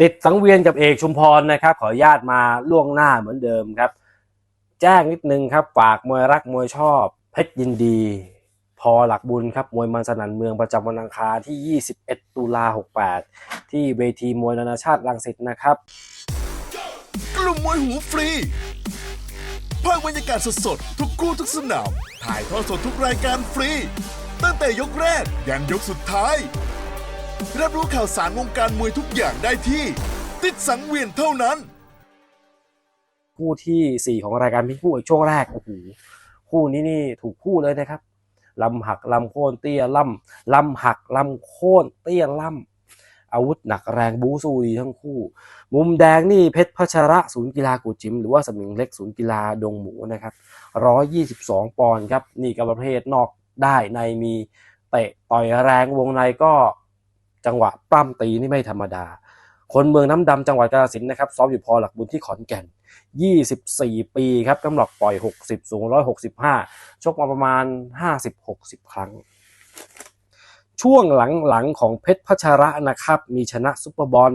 ติดสังเวียนกับเอกชุมพรนะครับ ขออนุญาตมาล่วงหน้าเหมือนเดิมครับ แจ้งนิดนึงครับ ฝากมวยรักมวยชอบ เพชรยินดี พอหลักบุญครับ มวยมันสนันเมืองประจำวันอังคารที่ 21 ตุลา 68 ที่เวทีมวยนานาชาติรังสิตนะครับ กลุ่มมวยหูฟรีภาคบรรยากาศสดๆ ทุกคู่ทุกสนาม ถ่ายทอดสดทุกรายการฟรี ตั้งแต่ยกแรกยันยกสุดท้าย รับรู้ข่าวสารวงการมวยทุกอย่างได้ที่ ติดสังเวียนเท่านั้น คู่ที่4ของรายการพี่คู่ช่วงแรกโอ้โหคู่นี้นี่ถูกคู่เลยนะครับลำหักลำโค่นเตี้ยล่ำลำหักลำโค่นเตี้ยล่ำอาวุธหนักแรงบูสู้ดีทั้งคู่ มุมแดงนี่เพชรพัชระศูนย์กีฬากูจิม หรือว่าสมิงเล็กศูนย์กีฬาดงหมูนะครับ122ปอนด์ครับนี่ก็ประเภทนอกได้ในมีเตะต่อยแรงวงในก็ จังหวะปล้ำตีนี่ไม่ธรรมดา คนเมืองน้ำดำจังหวัดกาฬสินธุ์นะครับซ้อมอยู่พอหลักบุญที่ขอนแก่น 24 ปีครับน้ำหนักปล่อย 60 สูง 165 ชกมาประมาณ 50-60 ครั้ง ช่วงหลังๆของเพชรพัชระนะครับ มีชนะซุปเปอร์บอล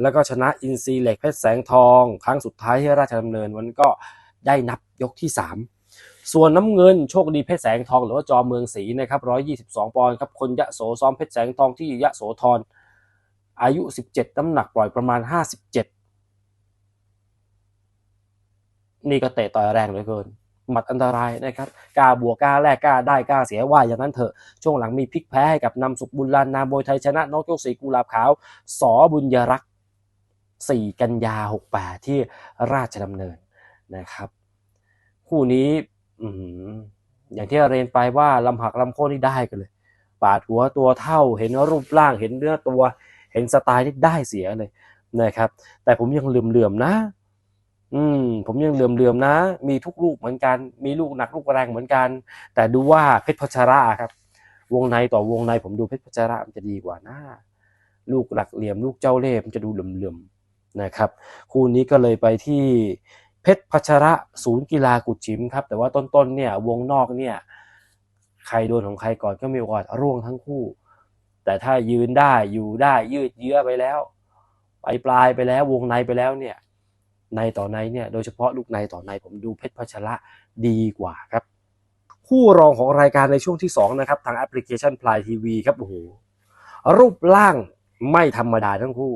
แล้วก็ชนะอินซีเหล็กเพชรแสงทอง ครั้งสุดท้ายที่ราชดำเนินวันก็ได้นับยกที่ 3 ส่วนน้ำเงินโชคดีเพชรแสงทองหรือว่าจอเมืองศรีนะครับ122 ปอนด์ครับคนยะโสซ้อมเพชรแสงทองที่ยะโสธรอายุ 17 น้ำหนักปล่อยประมาณ 57 นี่ก็เตะต่อยแรงเหลือเกิน หมัดอันตรายนะครับกล้าบวกกล้าแลกกล้าได้กล้าเสียว่าอย่างนั้นเถอะ ช่วงหลังมีพลิกแพ้ให้กับนำสุขบุญลานนามมวยไทยชนะน้อกยกสีกุหลาบขาว สอบุญยรักษ์4กันยา 68 ที่ราชดำเนินนะครับ คู่นี้ อือหือย่างที่เรียนไปว่าลำหักลำโค่นนี่ได้กันเลยปาดหัวตัวเท่าเห็นรูปร่างเห็นเนื้อตัว เห็นสไตล์นี่ได้เสียเลยนะครับ แต่ผมยังเหลื่อมๆนะ อืม ผมยังเหลื่อมๆนะ มีทุกลูกเหมือนกัน มีลูกหนักลูกแรงเหมือนกัน แต่ดูว่าเพชรพัชระครับ วงในต่อวงในผมดูเพชรพัชระมันจะดีกว่านะลูกหลักเหลี่ยมลูกเจ้าเล่ห์มันจะดูเหลื่อมๆนะครับ คู่นี้ก็เลยไปที่ เพชรพัชระศูนย์กีฬากุดชิมครับแต่ว่าต้นๆเนี่ยวงนอกเนี่ยใครโดนของใครก่อนก็มีโอกาสร่วงทั้งคู่ แต่ถ้ายืนได้อยู่ได้ยืดเยื้อไปแล้ว ไปปลายไปแล้ววงในไปแล้วเนี่ยในต่อในเนี่ยโดยเฉพาะลูกในต่อในผมดูเพชรพัชระดีกว่าครับ คู่รองของรายการในช่วงที่ 2 นะครับ ทางแอปพลิเคชันพลายทีวีครับโอ้โหรูปร่างไม่ธรรมดาทั้งคู่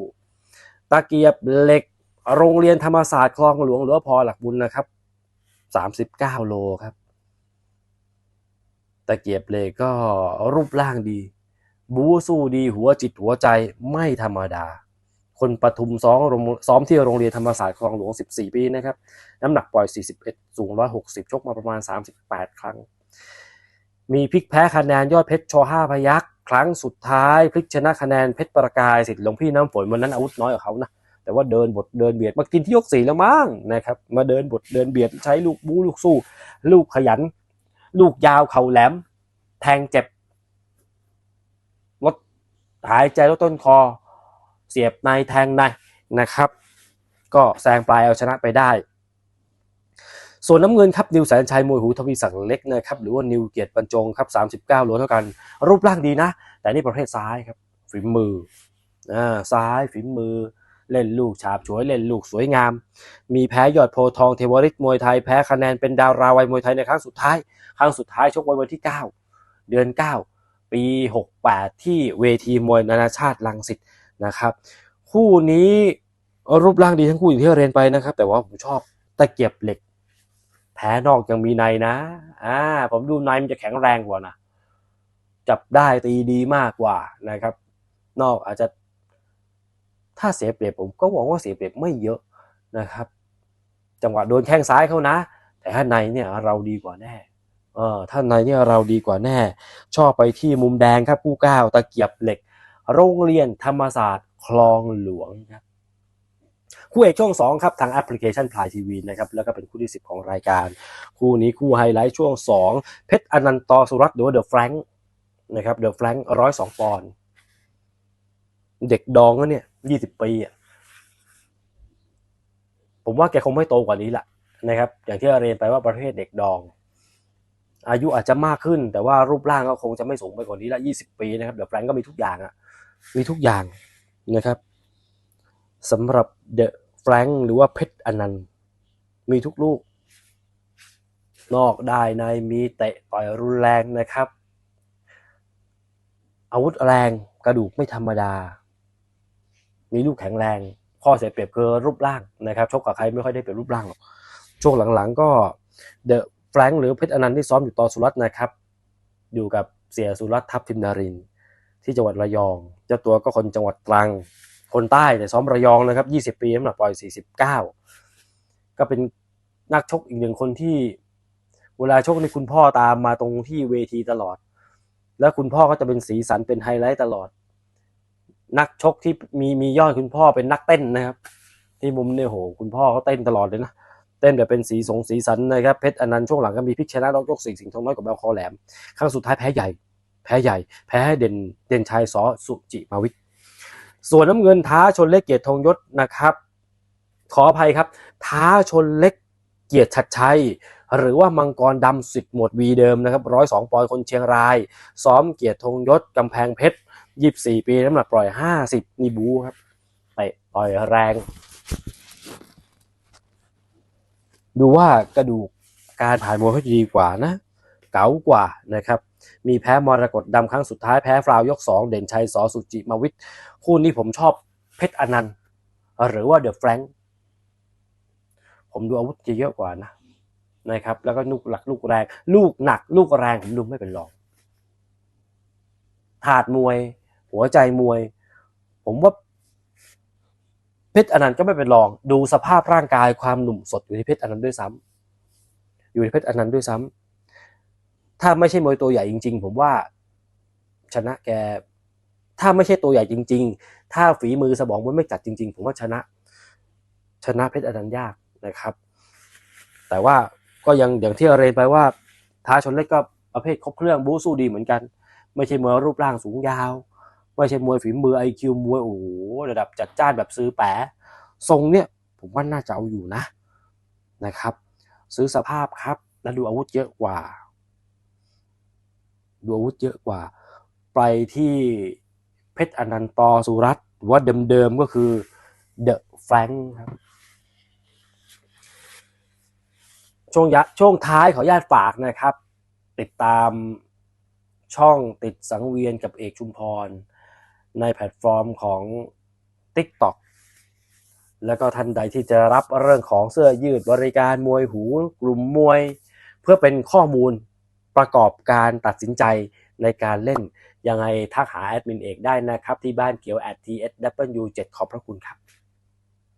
ตะเกียบเหล็ก โรงเรียนธรรมศาสตร์คลองหลวงหรือว่าพอหลักบุญนะครับ39โลครับ ตะเกียบเหล็กก็รูปร่างดี บูสู้ดีหัวจิตหัวใจไม่ธรรมดา คนปทุมซ้อมรงซ้อมที่โรงเรียนธรรมศาสตร์คลองหลวง 14 ปีนะครับ น้ำหนักปล่อย 41 สูง 160 ชกมาประมาณ 38 ครั้ง มีพลิกแพ้คะแนนยอดเพชรชอ5พยักษ์ครั้งสุดท้ายพลิกชนะคะแนนเพชรประกายสิทธิ์หลวงพี่น้ำฝนวันนั้นอาวุธน้อยกว่าเขานะ แต่ว่าเดินบทเดินเบียดมากินที่ยกสี่แล้วมั้งนะครับ มาเดินบทเดินเบียดใช้ลูกบูลูกสู้ ลูกขยัน ลูกยาวเข่าแหลม แทงเจ็บลดหายใจลดต้นคอ เสียบในแทงในนะครับ ก็แซงปลายเอาชนะไปได้ส่วนน้ำเงินครับนิวแสนชัยมวยหูทวีศักดิ์เล็กนะครับหรือว่านิวเกียรติบรรจงครับ 39โลเท่ากัน รูปร่างดีนะ แต่นี่ประเภทซ้ายครับฝีมืออ่าซ้ายฝีมือ เล่นลูกฉาบฉวยเล่นลูกสวยงาม มีแพ้ยอดโพทองเทวริตมวยไทยแพ้คะแนนเป็นดาวราวัยมวยไทยในครั้งสุดท้าย ครั้งสุดท้ายชกไว้วันที่ 9 เดือน 9 ปี 68 ที่เวทีมวยนานาชาติลังสิตนะครับ คู่นี้รูปร่างดีทั้งคู่อย่างที่เรียนไปนะครับ แต่ว่าผมชอบตะเกียบเหล็ก แพ้นอกยังมีในนะอ่าผมดูในมันจะแข็งแรงกว่านะจับได้ตีดีมากกว่านะครับ นอกอาจจะ ถ้าเสียเปรียบผมก็หวังว่าเสียเปรียบไม่เยอะนะครับ จังหวะโดนแข้งซ้ายเขานะ แต่ถ้าในเนี่ยเราดีกว่าแน่เออท่านในเนี่ยเราดีกว่าแน่ ชอบไปที่มุมแดงครับผู้ก้าวตะเกียบเหล็ก โรงเรียนธรรมศาสตร์คลองหลวงครับคู่เอกช่วง 2 ครับ ทางแอปพลิเคชันพลายทีวีนะครับ แล้วก็เป็นคู่ที่ 10 ของรายการ คู่นี้คู่ไฮไลท์ช่วง 2 เพชรอนันตอสุรัตน์หรือว่าเดอะแฟรงค์นะครับเดอะแฟรงค์ร้อยสองปอนด์เด็กดองก็เนี่ย ยี่สิบปีอะผมว่าแกคงไม่โตกว่านี้แหละนะครับ อย่างที่เรียนไปว่าประเภทเด็กดอง อายุอาจจะมากขึ้น แต่ว่ารูปร่างก็คงจะไม่สูงไปกว่านี้ละยี่สิบปีนะครับเดี๋ยวแฟรงก์ก็มีทุกอย่างอะมีทุกอย่างนะครับสำหรับเดอะแฟรงค์หรือว่าเพชรอนันต์มีทุกลูก นอกได้ในมีเตะต่อยรุนแรงนะครับ อาวุธแรงกระดูกไม่ธรรมดา มีลูกแข็งแรง ข้อเสียเปรียบคือรูปร่างนะครับชกกับใครไม่ค่อยได้เปรียบรูปร่างหรอกช่วงหลังๆ ก็เดอะแฟรงค์หรือเพชรอนันต์ที่ซ้อมอยู่ต่อสุรัตน์นะครับ อยู่กับเสียสุรัตน์ทัพทิมนาริน ที่จังหวัดระยองเจ้าตัวก็คนจังหวัดตรังคนใต้แต่ซ้อมระยองนะครับ 20 ปีน้ำหนักปล่อย 49 ก็เป็นนักชกอีกหนึ่งคนที่เวลาชกในคุณพ่อตามมาตรงที่เวทีตลอด แล้วคุณพ่อก็จะเป็นสีสันเป็นไฮไลท์ตลอด นักชกที่มีมียอดคุณพ่อเป็นนักเต้นนะครับ ที่มุมเนี่ยโหคุณพ่อเขาเต้นตลอดเลยนะเต้นแบบเป็นสีสงสีสันนะครับเพชรอนันต์ช่วงหลังก็มีพิกชนะนอกยกสี่สิงห์ทองน้อยกับแบลคอแหลมครั้งสุดท้ายแพ้ใหญ่ แพ้ใหญ่ แพ้ให้เด่นเด่นชัยสอสุจิมาวิทส่วนน้ำเงินท้าชนเล็กเกียรติธงยศนะครับ ขออภัยครับ ท้าชนเล็กเกียรติชัดชัยหรือว่ามังกรดำสิทธิ์หมวดวีเดิมนะครับร้อยสองปอนคนเชียงราย ซ้อมเกียรติธงยศกำแพงเพชร ยี่สิบสี่ปีน้ำหนักปล่อยห้าสิบนี่บูครับเตะต่อยแรง ดูว่ากระดูกการผ่านมวยเขาจะดีกว่านะ เก๋ากว่านะครับ มีแพ้มรกตดำครั้งสุดท้ายแพ้ฟราวยกสองเด่นชัยสอสุจิมาวิทย์คู่นี้ผมชอบเพชรอนันต์หรือว่าเดอะแฟรงค์ผมดูอาวุธเยอะกว่านะนะครับ แล้วก็ลูกหลักลูกแรง ลูกหนัก ลูกแรงผมดูไม่เป็นรองถาดมวย หัวใจมวย ผมว่าเพชรอนันต์ก็ไม่เป็นรอง ดูสภาพร่างกายความหนุ่มสดอยู่ที่เพชรอนันต์ด้วยซ้ำอยู่ที่เพชรอนันต์ด้วยซ้ำถ้าไม่ใช่มวยตัวใหญ่จริง ๆ ผมว่าชนะแก ถ้าไม่ใช่ตัวใหญ่จริง ๆ ถ้าฝีมือสมองมันไม่จัดจริง ๆ ผมว่าชนะ ชนะเพชรอนันต์ยากนะครับ แต่ว่าก็ยังอย่างที่เรียนไปว่าท้าชนเล็กก็ประเภทครบเครื่องบู๊สู้ดีเหมือนกัน ไม่ใช่มวยรูปร่างสูงยาว ไม่ใช่มวยฝีมือไอคิวมวยโอ้โหระดับจัดจ้านแบบซื้อแปะทรงเนี่ยผมว่าน่าจะเอาอยู่นะนะครับ ซื้อสภาพครับ แล้วดูอาวุธเยอะกว่า ดูอาวุธเยอะกว่า ไปที่เพชรอนันต์ตอสุรัตน์หรือว่าเดิมๆก็คือเดอะแฟรงค์ครับช่วงยะช่วงท้ายขออนุญาตฝากนะครับ ติดตามช่องติดสังเวียนกับเอกชุมพร ในแพลตฟอร์มของ TikTok แล้วก็ท่านใดที่จะรับเรื่องของเสื้อยืดบริการมวยหูกลุ่มมวย เพื่อเป็นข้อมูลประกอบการตัดสินใจในการเล่น ยังไงทักหาแอดมินเอกได้นะครับ ที่บ้านเขียว at tsw7 ขอบพระคุณครับ